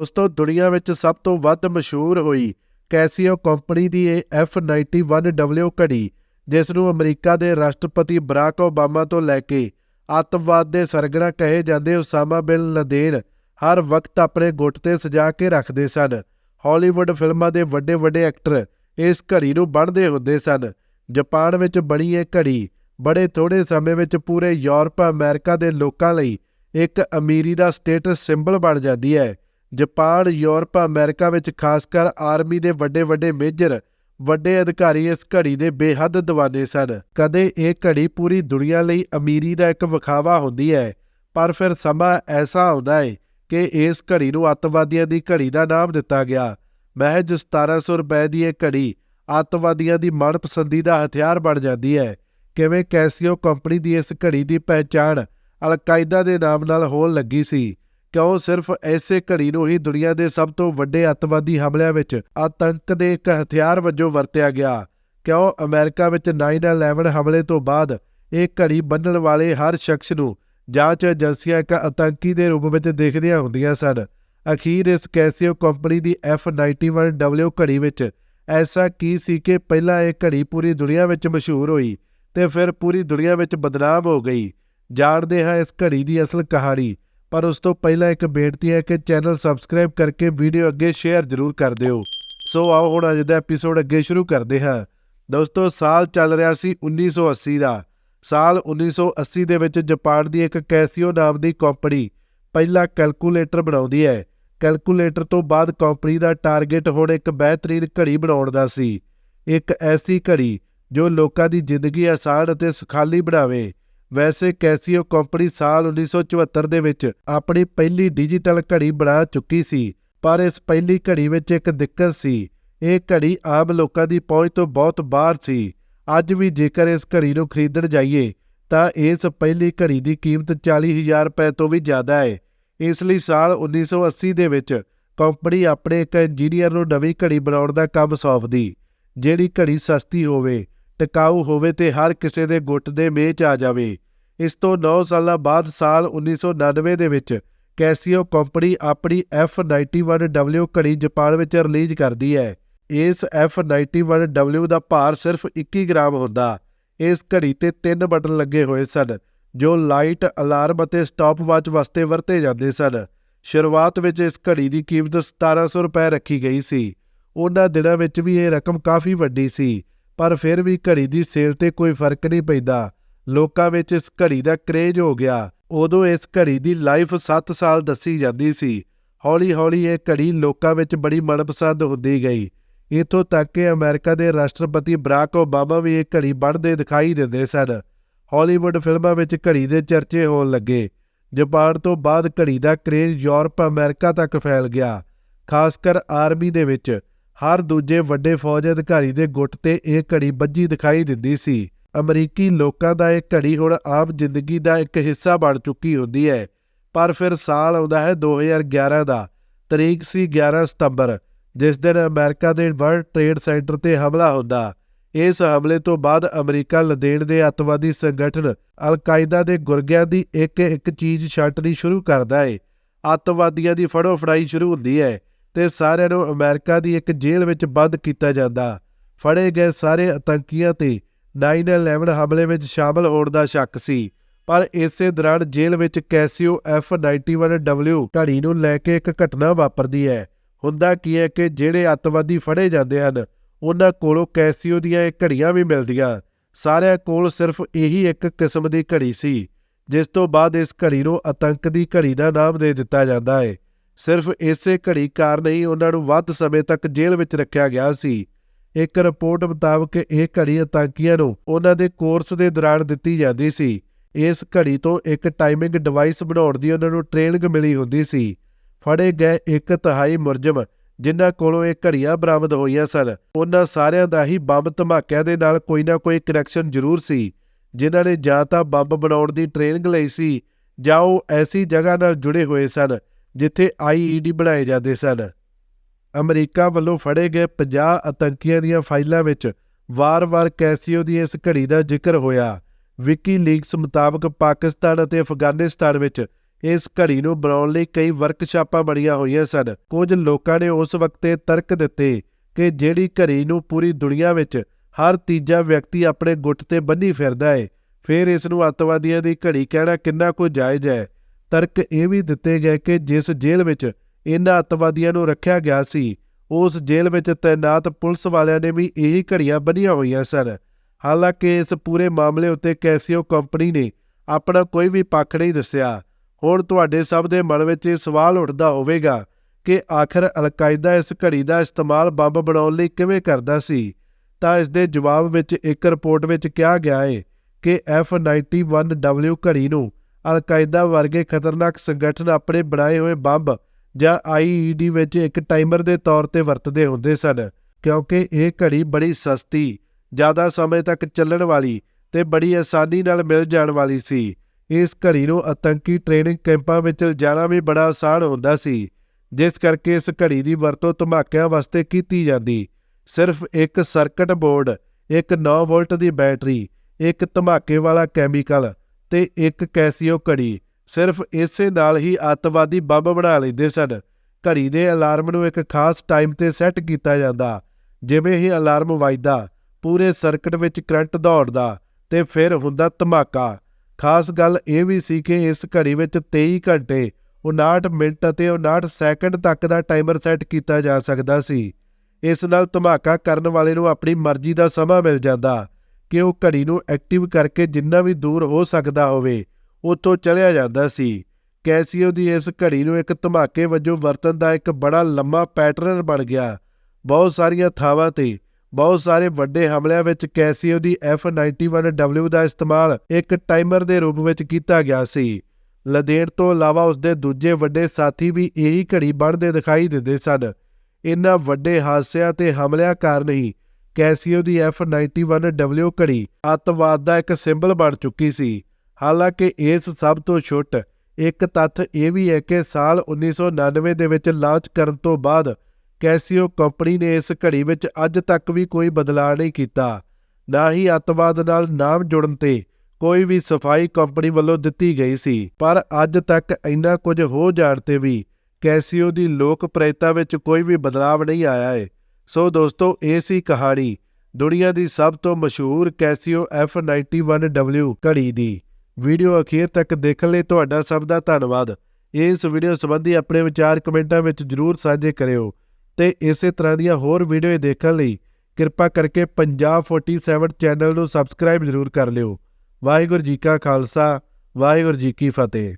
ਉਸ ਤੋਂ ਦੁਨੀਆ ਵਿੱਚ ਸਭ ਤੋਂ ਵੱਧ ਮਸ਼ਹੂਰ ਹੋਈ ਕੈਸੀਓ ਕੰਪਨੀ ਦੀ ਇਹ F91W ਘੜੀ, ਜਿਸ ਨੂੰ ਅਮਰੀਕਾ ਦੇ ਰਾਸ਼ਟਰਪਤੀ ਬਰਾਕ ਓਬਾਮਾ ਤੋਂ ਲੈ ਕੇ ਅੱਤਵਾਦ ਦੇ ਸਰਗਨਾ ਕਹੇ ਜਾਂਦੇ ਉਸਾਮਾ ਬਿਨ ਲਦੇਨ ਹਰ ਵਕਤ ਆਪਣੇ ਗੁੱਟ ਤੇ ਸਜਾ ਕੇ ਰੱਖਦੇ ਸਨ। ਹਾਲੀਵੁੱਡ ਫਿਲਮਾਂ ਦੇ ਵੱਡੇ ਵੱਡੇ ਐਕਟਰ ਇਸ ਘੜੀ ਨੂੰ ਬੰਨ੍ਹਦੇ ਹੁੰਦੇ ਸਨ। ਜਾਪਾਨ ਵਿੱਚ ਬਣੀ ਇਹ ਘੜੀ ਬੜੇ ਥੋੜੇ ਸਮੇਂ ਵਿੱਚ ਪੂਰੇ ਯੂਰਪ, ਅਮਰੀਕਾ ਦੇ ਲੋਕਾਂ ਲਈ ਇੱਕ ਅਮੀਰੀ ਦਾ ਸਟੇਟਸ ਸਿੰਬਲ ਬਣ ਜਾਂਦੀ ਹੈ। ਜਾਪਾਨ, ਯੂਰਪ, ਅਮਰੀਕਾ ਵਿੱਚ ਖਾਸ ਕਰ ਆਰਮੀ ਦੇ ਵੱਡੇ ਵੱਡੇ ਮੇਜਰ, ਵੱਡੇ ਅਧਿਕਾਰੀ ਇਸ ਘੜੀ ਦੇ ਬੇਹੱਦ دیਵਾਨੇ ਸਨ। ਕਦੇ ਇਹ ਘੜੀ ਪੂਰੀ ਦੁਨੀਆ ਲਈ ਅਮੀਰੀ ਦਾ ਇੱਕ ਵਿਖਾਵਾ ਹੁੰਦੀ ਹੈ, ਪਰ ਫਿਰ ਸਮਾਂ ਐਸਾ ਆਉਂਦਾ ਹੈ ਕਿ ਇਸ ਘੜੀ ਨੂੰ ਅੱਤਵਾਦੀਆਂ ਦੀ ਘੜੀ ਦਾ ਨਾਮ ਦਿੱਤਾ ਗਿਆ। ਮਹਿਜ 1700 ਰੁਪਏ ਦੀ ਇਹ ਘੜੀ ਅੱਤਵਾਦੀਆਂ ਦੀ ਮਨਪਸੰਦੀਦਾ ਹਥਿਆਰ ਬਣ ਜਾਂਦੀ ਹੈ। ਕਿਵੇਂ ਕੈਸੀਓ ਕੰਪਨੀ ਦੀ ਇਸ ਘੜੀ ਦੀ ਪਹਿਚਾਣ ਅਲ-ਕਾਇਦਾ ਦੇ ਨਾਮ ਨਾਲ ਹੋਣ ਲੱਗੀ ਸੀ। ਕਿਉਂ ਸਿਰਫ ਐਸੇ ਘੜੀ ਨੂੰ ਹੀ ਦੁਨੀਆ ਦੇ ਸਭ ਤੋਂ ਵੱਡੇ ਅੱਤਵਾਦੀ ਹਮਲਿਆਂ ਵਿੱਚ ਆਤੰਕ ਦੇ ਇੱਕ ਹਥਿਆਰ ਵਜੋਂ ਵਰਤਿਆ ਗਿਆ? ਕਿਉਂ ਅਮਰੀਕਾ ਵਿੱਚ 9/11 ਹਮਲੇ ਤੋਂ ਬਾਅਦ ਇਹ ਘੜੀ ਬੰਨਣ ਵਾਲੇ ਹਰ ਸ਼ਖਸ ਨੂੰ ਜਾਂਚ ਏਜੰਸੀਆਂ ਇੱਕ ਆਤੰਕੀ ਦੇ ਰੂਪ ਵਿੱਚ ਦੇਖਦੀਆਂ ਹੁੰਦੀਆਂ ਸਨ? ਅਖੀਰ ਇਸ ਕੈਸੀਓ ਕੰਪਨੀ ਦੀ F91W ਘੜੀ ਵਿੱਚ ਐਸਾ ਕੀ ਸੀ ਕਿ ਪਹਿਲਾਂ ਇਹ ਘੜੀ ਪੂਰੀ ਦੁਨੀਆ ਵਿੱਚ ਮਸ਼ਹੂਰ ਹੋਈ ਤੇ ਫਿਰ ਪੂਰੀ ਦੁਨੀਆ ਵਿੱਚ ਬਦਨਾਮ ਹੋ ਗਈ? ਜਾਣਦੇ ਹਾਂ ਇਸ ਘੜੀ ਦੀ ਅਸਲ ਕਹਾਣੀ। ਪਰ ਉਸ ਤੋਂ ਪਹਿਲਾਂ ਇੱਕ ਬੇਨਤੀ ਹੈ ਕਿ ਚੈਨਲ ਸਬਸਕ੍ਰਾਈਬ ਕਰਕੇ ਵੀਡੀਓ ਅੱਗੇ ਸ਼ੇਅਰ ਜ਼ਰੂਰ ਕਰ ਦਿਓ। ਸੋ ਆਓ ਹੁਣ ਅੱਜ ਦਾ ਐਪੀਸੋਡ ਅੱਗੇ ਸ਼ੁਰੂ ਕਰਦੇ ਹਾਂ। ਦੋਸਤੋ, ਸਾਲ ਚੱਲ ਰਿਹਾ ਸੀ 1980 ਦਾ। ਸਾਲ 1980 ਦੇ ਵਿੱਚ ਜਾਪਾਨ ਦੀ ਇੱਕ ਕੈਸੀਓ ਨਾਮ ਦੀ ਕੰਪਨੀ ਪਹਿਲਾ ਕੈਲਕੂਲੇਟਰ ਬਣਾਉਂਦੀ ਹੈ। ਕੈਲਕੂਲੇਟਰ ਤੋਂ ਬਾਅਦ ਕੰਪਨੀ ਦਾ ਟਾਰਗੇਟ ਹੁਣ ਇੱਕ ਬਿਹਤਰੀਨ ਘੜੀ ਬਣਾਉਣ ਦਾ ਸੀ। ਇੱਕ ਐਸੀ ਘੜੀ ਜੋ ਲੋਕਾਂ ਦੀ ਜ਼ਿੰਦਗੀ ਆਸਾਨ ਅਤੇ ਸੁਖਾਲੀ ਬਣਾਵੇ। ਵੈਸੇ ਕੈਸੀਓ ਕੰਪਨੀ ਸਾਲ 1974 ਦੇ ਵਿੱਚ ਆਪਣੀ ਪਹਿਲੀ ਡਿਜੀਟਲ ਘੜੀ ਬਣਾ ਚੁੱਕੀ ਸੀ, ਪਰ ਇਸ ਪਹਿਲੀ ਘੜੀ ਵਿੱਚ ਇੱਕ ਦਿੱਕਤ ਸੀ। ਇਹ ਘੜੀ ਆਮ ਲੋਕਾਂ ਦੀ ਪਹੁੰਚ ਤੋਂ ਬਹੁਤ ਬਾਹਰ ਸੀ। ਅੱਜ ਵੀ ਜੇਕਰ ਇਸ ਘੜੀ ਨੂੰ ਖਰੀਦਣ ਜਾਈਏ, ਤਾਂ ਇਸ ਪਹਿਲੀ ਘੜੀ ਦੀ ਕੀਮਤ 40000 ਰੁਪਏ ਤੋਂ ਵੀ ਜ਼ਿਆਦਾ ਹੈ। ਇਸ ਲਈ ਸਾਲ 1980 ਦੇ ਵਿੱਚ ਕੰਪਨੀ ਆਪਣੇ ਇੱਕ ਇੰਜੀਨੀਅਰ ਨੂੰ ਨਵੀਂ ਘੜੀ ਬਣਾਉਣ ਦਾ ਕੰਮ ਸੌਂਪਦੀ, ਜਿਹੜੀ ਘੜੀ ਸਸਤੀ ਹੋਵੇ। ਟਿਕਾਊ ਹੋਵੇ ਤੇ ਹਰ ਕਿਸੇ ਦੇ ਗੁੱਟ ਦੇ ਮੇਹ 'ਚ ਆ ਜਾਵੇ। ਇਸ ਤੋਂ 9 ਸਾਲਾਂ ਬਾਅਦ ਸਾਲ 1999 ਦੇ ਵਿੱਚ ਕੈਸੀਓ ਕੰਪਨੀ ਆਪਣੀ F91W ਘੜੀ ਜਾਪਾਨ ਵਿੱਚ ਰਿਲੀਜ਼ ਕਰਦੀ ਹੈ। ਇਸ F91W ਦਾ ਭਾਰ ਸਿਰਫ 21 ਗ੍ਰਾਮ ਹੁੰਦਾ। ਇਸ ਘੜੀ ਤੇ ਤਿੰਨ ਬਟਨ ਲੱਗੇ ਹੋਏ ਸਨ, ਜੋ ਲਾਈਟ, ਅਲਾਰਮ ਅਤੇ ਸਟਾਪ ਵਾਚ ਵਾਸਤੇ ਵਰਤੇ ਜਾਂਦੇ ਸਨ। ਸ਼ੁਰੂਆਤ ਵਿੱਚ ਇਸ ਘੜੀ ਦੀ ਕੀਮਤ 1700 ਰੁਪਏ ਰੱਖੀ ਗਈ ਸੀ। ਉਹਨਾਂ ਦਿਨਾਂ ਵਿੱਚ ਵੀ ਇਹ ਰਕਮ ਕਾਫੀ ਵੱਡੀ ਸੀ। ਪਰ ਫਿਰ ਵੀ ਘੜੀ ਦੀ ਸੇਲ ਤੇ ਕੋਈ ਫ਼ਰਕ ਨਹੀਂ ਪੈਂਦਾ। ਲੋਕਾਂ ਵਿੱਚ ਇਸ ਘੜੀ ਦਾ ਕਰੇਜ ਹੋ ਗਿਆ। ਉਦੋਂ ਇਸ ਘੜੀ ਦੀ ਲਾਈਫ 7 ਸਾਲ ਦੱਸੀ ਜਾਂਦੀ ਸੀ। ਹੌਲੀ-ਹੌਲੀ ਇਹ ਘੜੀ ਲੋਕਾਂ ਵਿੱਚ ਬੜੀ ਮਨਪਸੰਦ ਹੁੰਦੀ ਗਈ। ਇਥੋਂ ਤੱਕ ਕਿ ਅਮਰੀਕਾ ਦੇ ਰਾਸ਼ਟਰਪਤੀ ਬਰਾਕ ਓਬਾਮਾ ਵੀ ਇਹ ਘੜੀ ਬਣਦੇ ਦਿਖਾਈ ਦਿੰਦੇ ਸਨ। ਹਾਲੀਵੁੱਡ ਫਿਲਮਾਂ ਵਿੱਚ ਘੜੀ ਦੇ ਚਰਚੇ ਹੋਣ ਲੱਗੇ। ਜਾਪਾਨ ਤੋਂ ਬਾਅਦ ਘੜੀ ਦਾ ਕਰੇਜ਼ ਯੂਰਪ, ਅਮਰੀਕਾ ਤੱਕ ਫੈਲ ਗਿਆ ਖਾਸ ਕਰ ਆਰਮੀ ਦੇ ਵਿੱਚ। ਹਰ ਦੂਜੇ ਵੱਡੇ ਫੌਜ ਅਧਿਕਾਰੀ ਦੇ ਗੁੱਟ ਤੇ ਇਹ ਘੜੀ ਬੱਜੀ ਦਿਖਾਈ ਦਿੰਦੀ ਸੀ। ਅਮਰੀਕੀ ਲੋਕਾਂ ਦਾ ਇਹ ਘੜੀ ਹੁਣ ਆਮ ਜ਼ਿੰਦਗੀ ਦਾ ਇੱਕ ਹਿੱਸਾ ਬਣ ਚੁੱਕੀ ਹੁੰਦੀ ਹੈ। ਪਰ ਫਿਰ ਸਾਲ ਆਉਂਦਾ ਹੈ 2011 ਦਾ। ਤਰੀਕ ਸੀ 11 ਸਤੰਬਰ, ਜਿਸ ਦਿਨ ਅਮਰੀਕਾ ਦੇ ਵਰਲਡ ਟ੍ਰੇਡ ਸੈਂਟਰ ਤੇ ਹਮਲਾ ਹੁੰਦਾ। ਇਸ ਹਮਲੇ ਤੋਂ ਬਾਅਦ ਅਮਰੀਕਾ ਲਦੇਨ ਦੇ ਅੱਤਵਾਦੀ ਸੰਗਠਨ ਅਲ-ਕਾਇਦਾ ਦੇ ਗੁਰਗਿਆਂ ਦੀ ਇੱਕ ਇੱਕ ਚੀਜ਼ ਛਾਂਟਣੀ ਸ਼ੁਰੂ ਕਰਦਾ ਹੈ। ਅੱਤਵਾਦੀਆਂ ਦੀ ਫੜੋ ਫੜਾਈ ਸ਼ੁਰੂ ਹੁੰਦੀ ਹੈ। ਤੇ ਸਾਰਿਆਂ ਨੂੰ ਅਮਰੀਕਾ ਦੀ ਇੱਕ ਜੇਲ੍ਹ ਵਿੱਚ ਬੰਦ ਕੀਤਾ ਜਾਂਦਾ। ਫੜੇ ਗਏ ਸਾਰੇ ਆਤੰਕੀਆਂ ਤੇ 9/11 ਹਮਲੇ ਵਿੱਚ ਸ਼ਾਮਲ ਹੋਣ ਦਾ ਸ਼ੱਕ ਸੀ। ਪਰ ਇਸੇ ਦੌਰਾਨ ਜੇਲ੍ਹ ਵਿੱਚ ਕੈਸੀਓ F91W ਘੜੀ ਨੂੰ ਲੈ ਕੇ ਇੱਕ ਘਟਨਾ ਵਾਪਰਦੀ ਹੈ। ਹੁੰਦਾ ਕੀ ਹੈ ਕਿ ਜਿਹੜੇ ਅੱਤਵਾਦੀ ਫੜੇ ਜਾਂਦੇ ਹਨ, ਉਹਨਾਂ ਕੋਲੋਂ ਕੈਸੀਓ ਦੀਆਂ ਇਹ ਘੜੀਆਂ ਵੀ ਮਿਲਦੀਆਂ। ਸਾਰਿਆਂ ਕੋਲ ਸਿਰਫ ਇਹੀ ਇੱਕ ਕਿਸਮ ਦੀ ਘੜੀ ਸੀ, ਜਿਸ ਤੋਂ ਬਾਅਦ ਇਸ ਘੜੀ ਨੂੰ ਆਤੰਕ ਦੀ ਘੜੀ ਦਾ ਨਾਮ ਦੇ ਦਿੱਤਾ ਜਾਂਦਾ ਹੈ। ਸਿਰਫ ਇਸੇ ਘੜੀ ਕਾਰਨ ਹੀ ਉਹਨਾਂ ਨੂੰ ਵੱਧ ਸਮੇਂ ਤੱਕ ਜੇਲ੍ਹ ਵਿੱਚ ਰੱਖਿਆ ਗਿਆ ਸੀ। ਇੱਕ ਰਿਪੋਰਟ ਮੁਤਾਬਕ ਇਹ ਘੜੀ ਆਤੰਕੀਆਂ ਨੂੰ ਉਹਨਾਂ ਦੇ ਕੋਰਸ ਦੇ ਦੌਰਾਨ ਦਿੱਤੀ ਜਾਂਦੀ ਸੀ। ਇਸ ਘੜੀ ਤੋਂ ਇੱਕ ਟਾਈਮਿੰਗ ਡਿਵਾਈਸ ਬਣਾਉਣ ਦੀ ਉਹਨਾਂ ਨੂੰ ਟ੍ਰੇਨਿੰਗ ਮਿਲੀ ਹੁੰਦੀ ਸੀ। ਫੜੇ ਗਏ ਇੱਕ ਤਹਾਈ ਮੁਰਜਮ, ਜਿਨ੍ਹਾਂ ਕੋਲੋਂ ਇਹ ਘੜੀਆਂ ਬਰਾਮਦ ਹੋਈਆਂ ਸਨ, ਉਹਨਾਂ ਸਾਰਿਆਂ ਦਾ ਹੀ ਬੰਬ ਧਮਾਕਿਆਂ ਦੇ ਨਾਲ ਕੋਈ ਨਾ ਕੋਈ ਕਨੈਕਸ਼ਨ ਜ਼ਰੂਰ ਸੀ, ਜਿਨ੍ਹਾਂ ਨੇ ਜਾਂ ਤਾਂ ਬੰਬ ਬਣਾਉਣ ਦੀ ਟ੍ਰੇਨਿੰਗ ਲਈ ਸੀ, ਜਾਂ ਉਹ ਐਸੀ ਜਗ੍ਹਾ ਨਾਲ ਜੁੜੇ ਹੋਏ ਸਨ ਜਿੱਥੇ ਆਈਈਡੀ ਬਣਾਏ ਜਾਂਦੇ ਸਨ। ਅਮਰੀਕਾ ਵੱਲੋਂ ਫੜੇ ਗਏ 50 ਆਤੰਕੀਆਂ ਦੀਆਂ ਫਾਈਲਾਂ ਵਿੱਚ ਵਾਰ-ਵਾਰ ਕੈਸੀਓ ਦੀ ਇਸ ਘੜੀ ਦਾ ਜ਼ਿਕਰ ਹੋਇਆ। ਵਿਕੀ ਲੀਕਸ ਮੁਤਾਬਕ ਪਾਕਿਸਤਾਨ ਅਤੇ ਅਫਗਾਨਿਸਤਾਨ ਵਿੱਚ ਇਸ ਘੜੀ ਨੂੰ ਬਣਾਉਣ ਲਈ ਕਈ ਵਰਕਸ਼ਾਪਾਂ ਬਣੀਆਂ ਹੋਈਆਂ ਸਨ। ਕੁਝ ਲੋਕਾਂ ਨੇ ਉਸ ਵਕਤ ਇਹ ਤਰਕ ਦਿੱਤੇ ਕਿ ਜਿਹੜੀ ਘੜੀ ਨੂੰ ਪੂਰੀ ਦੁਨੀਆ ਵਿੱਚ ਹਰ ਤੀਜਾ ਵਿਅਕਤੀ ਆਪਣੇ ਗੁੱਟ ਤੇ ਬੰਨੀ ਫਿਰਦਾ ਹੈ ਫਿਰ ਇਸ ਨੂੰ ਅੱਤਵਾਦੀਆਂ ਦੀ ਘੜੀ ਕਹਿਣਾ ਕਿੰਨਾ ਕੁ ਜਾਇਜ਼ ਹੈ? ਤਰਕ ਇਹ ਵੀ ਦਿੱਤੇ ਗਏ ਕਿ ਜਿਸ ਜੇਲ੍ਹ ਵਿੱਚ ਇਹਨਾਂ ਅੱਤਵਾਦੀਆਂ ਨੂੰ ਰੱਖਿਆ ਗਿਆ ਸੀ, ਉਸ ਜੇਲ੍ਹ ਵਿੱਚ ਤਾਇਨਾਤ ਪੁਲਿਸ ਵਾਲਿਆਂ ਨੇ ਵੀ ਇਹੀ ਘੜੀਆਂ ਬੰਨੀਆਂ ਹੋਈਆਂ ਸਨ। ਹਾਲਾਂਕਿ ਇਸ ਪੂਰੇ ਮਾਮਲੇ ਉੱਤੇ ਕੈਸੀਓ ਕੰਪਨੀ ਨੇ ਆਪਣਾ ਕੋਈ ਵੀ ਪੱਖ ਨਹੀਂ ਦੱਸਿਆ। ਹੁਣ ਤੁਹਾਡੇ ਸਭ ਦੇ ਮਨ ਵਿੱਚ ਇਹ ਸਵਾਲ ਉੱਠਦਾ ਹੋਵੇਗਾ ਕਿ ਆਖਰ ਅਲ-ਕਾਇਦਾ ਇਸ ਘੜੀ ਦਾ ਇਸਤੇਮਾਲ ਬੰਬ ਬਣਾਉਣ ਲਈ ਕਿਵੇਂ ਕਰਦਾ ਸੀ? ਤਾਂ ਇਸ ਦੇ ਜਵਾਬ ਵਿੱਚ ਇੱਕ ਰਿਪੋਰਟ ਵਿੱਚ ਕਿਹਾ ਗਿਆ ਹੈ ਕਿ F91W ਘੜੀ ਨੂੰ ਅਲ-ਕਾਇਦਾ ਵਰਗੇ ਖਤਰਨਾਕ ਸੰਗਠਨ ਆਪਣੇ ਬਣਾਏ ਹੋਏ ਬੰਬ ਜਾਂ IED ਵਿੱਚ ਇੱਕ ਟਾਈਮਰ ਦੇ ਤੌਰ ਤੇ ਵਰਤਦੇ ਹੁੰਦੇ ਸਨ, ਕਿਉਂਕਿ ਇਹ ਘੜੀ ਬੜੀ ਸਸਤੀ, ਜ਼ਿਆਦਾ ਸਮੇਂ ਤੱਕ ਚੱਲਣ ਵਾਲੀ ਤੇ ਬੜੀ ਆਸਾਨੀ ਨਾਲ ਮਿਲ ਜਾਣ ਵਾਲੀ ਸੀ। ਇਸ ਘੜੀ ਨੂੰ ਆਤੰਕੀ ਟ੍ਰੇਨਿੰਗ ਕੈਂਪਾਂ ਵਿੱਚ ਜਾਣਾ ਵੀ ਬੜਾ ਆਸਾਨ ਹੁੰਦਾ ਸੀ, ਜਿਸ ਕਰਕੇ ਇਸ ਘੜੀ ਦੀ ਵਰਤੋਂ ਧਮਾਕਿਆਂ ਵਾਸਤੇ ਕੀਤੀ ਜਾਂਦੀ। ਸਿਰਫ ਇੱਕ ਸਰਕਟ ਬੋਰਡ, ਇੱਕ 9 ਵੋਲਟ ਦੀ ਬੈਟਰੀ, ਇੱਕ ਧਮਾਕੇ ਵਾਲਾ ਕੈਮੀਕਲ ਤੇ ਇੱਕ ਕੈਸੀਓ ਘੜੀ। ਸਿਰਫ ਇਸੇ ਨਾਲ ਹੀ ਅੱਤਵਾਦੀ ਬੰਬ ਬਣਾ ਲੈਂਦੇ ਸਨ। ਘੜੀ ਦੇ ਅਲਾਰਮ ਨੂੰ ਇੱਕ ਖਾਸ ਟਾਈਮ ਤੇ ਸੈੱਟ ਕੀਤਾ ਜਾਂਦਾ। ਜਿਵੇਂ ਹੀ ਅਲਾਰਮ ਵੱਜਦਾ, ਪੂਰੇ ਸਰਕਟ ਵਿੱਚ ਕਰੰਟ ਦੌੜਦਾ ਤੇ ਫਿਰ ਹੁੰਦਾ ਧਮਾਕਾ। ਖਾਸ ਗੱਲ ਇਹ ਵੀ ਸੀ ਕਿ ਇਸ ਘੜੀ ਵਿੱਚ 23 ਘੰਟੇ 59 ਮਿੰਟ ਅਤੇ 59 ਸੈਕਿੰਡ ਤੱਕ ਦਾ ਟਾਈਮਰ ਸੈੱਟ ਕੀਤਾ ਜਾ ਸਕਦਾ ਸੀ। ਇਸ ਨਾਲ ਧਮਾਕਾ ਕਰਨ ਵਾਲੇ ਨੂੰ ਆਪਣੀ ਮਰਜ਼ੀ ਦਾ ਸਮਾਂ ਮਿਲ ਜਾਂਦਾ। ਕਿ ਉਹ ਘੜੀ ਨੂੰ ਐਕਟਿਵ ਕਰਕੇ ਜਿੰਨਾ ਵੀ ਦੂਰ ਹੋ ਸਕਦਾ ਹੋਵੇ, ਉੱਥੋਂ ਚਲਿਆ ਜਾਂਦਾ ਸੀ। ਕੈਸੀਓ ਦੀ ਇਸ ਘੜੀ ਨੂੰ ਇੱਕ ਧਮਾਕੇ ਵਜੋਂ ਵਰਤਣ ਦਾ ਇੱਕ ਬੜਾ ਲੰਮਾ ਪੈਟਰਨ ਬਣ ਗਿਆ। ਬਹੁਤ ਸਾਰੀਆਂ ਥਾਵਾਂ ਤੇ, ਬਹੁਤ ਸਾਰੇ ਵੱਡੇ ਹਮਲਿਆਂ ਵਿੱਚ ਕੈਸੀਓ ਦੀ F91W ਦਾ ਇਸਤੇਮਾਲ ਇੱਕ ਟਾਈਮਰ ਦੇ ਰੂਪ ਵਿੱਚ ਕੀਤਾ ਗਿਆ ਸੀ। ਲਦੇੜ ਤੋਂ ਇਲਾਵਾ ਉਸਦੇ ਦੂਜੇ ਵੱਡੇ ਸਾਥੀ ਵੀ ਇਹੀ ਘੜੀ ਬਣਦੇ ਦਿਖਾਈ ਦਿੰਦੇ ਸਨ। ਇਨ੍ਹਾਂ ਵੱਡੇ ਹਾਦਸਿਆਂ ਤੇ ਹਮਲਿਆਂ ਕਾਰਨ ਹੀ ਕੈਸੀਓ ਦੀ F91W ਘੜੀ ਅੱਤਵਾਦ ਦਾ ਇੱਕ ਸਿੰਬਲ ਬਣ ਚੁੱਕੀ ਸੀ। ਹਾਲਾਂਕਿ ਇਸ ਸਭ ਤੋਂ ਛੁੱਟ ਇੱਕ ਤੱਥ ਇਹ ਵੀ ਹੈ ਕਿ ਸਾਲ 1999 ਦੇ ਵਿੱਚ ਲਾਂਚ ਕਰਨ ਤੋਂ ਬਾਅਦ ਕੈਸੀਓ ਕੰਪਨੀ ਨੇ ਇਸ ਘੜੀ ਵਿੱਚ ਅੱਜ ਤੱਕ ਵੀ ਕੋਈ ਬਦਲਾਅ ਨਹੀਂ ਕੀਤਾ। ਨਾ ਹੀ ਅੱਤਵਾਦ ਨਾਲ ਨਾਮ ਜੁੜਨ ਤੇ ਕੋਈ ਵੀ ਸਫ਼ਾਈ ਕੰਪਨੀ ਵੱਲੋਂ ਦਿੱਤੀ ਗਈ ਸੀ, ਪਰ ਅੱਜ ਤੱਕ ਇੰਨਾ ਕੁਝ ਹੋ ਜਾਣ ਤੇ ਵੀ ਕੈਸੀਓ ਦੀ ਲੋਕਪ੍ਰਿਯਤਾ ਵਿੱਚ ਕੋਈ ਵੀ ਬਦਲਾਅ ਨਹੀਂ ਆਇਆ ਹੈ ਸੋ ਦੋਸਤੋ, ਇਹ ਸੀ ਕਹਾਣੀ ਦੁਨੀਆ ਦੀ ਸਭ ਤੋਂ ਮਸ਼ਹੂਰ ਕੈਸੀਓ F91W ਘੜੀ ਦੀ। ਵੀਡੀਓ ਅਖੀਰ ਤੱਕ ਦੇਖਣ ਲਈ ਤੁਹਾਡਾ ਸਭ ਦਾ ਧੰਨਵਾਦ। ਇਸ ਵੀਡੀਓ ਸੰਬੰਧੀ ਆਪਣੇ ਵਿਚਾਰ ਕਮੈਂਟਾਂ ਵਿੱਚ ਜਰੂਰ ਸਾਂਝੇ ਕਰਿਓ ਤੇ ਇਸੇ ਤਰ੍ਹਾਂ ਦੀਆਂ ਹੋਰ ਵੀਡੀਓ ਦੇਖਣ ਲਈ ਕਿਰਪਾ ਕਰਕੇ ਪੰਜਾਬ 47 ਚੈਨਲ ਨੂੰ ਸਬਸਕ੍ਰਾਈਬ ਜਰੂਰ ਕਰ ਲਿਓ। ਵਾਹਿਗੁਰੂ ਜੀ ਕਾ ਖਾਲਸਾ, ਵਾਹਿਗੁਰੂ ਜੀ ਕੀ ਫਤਿਹ।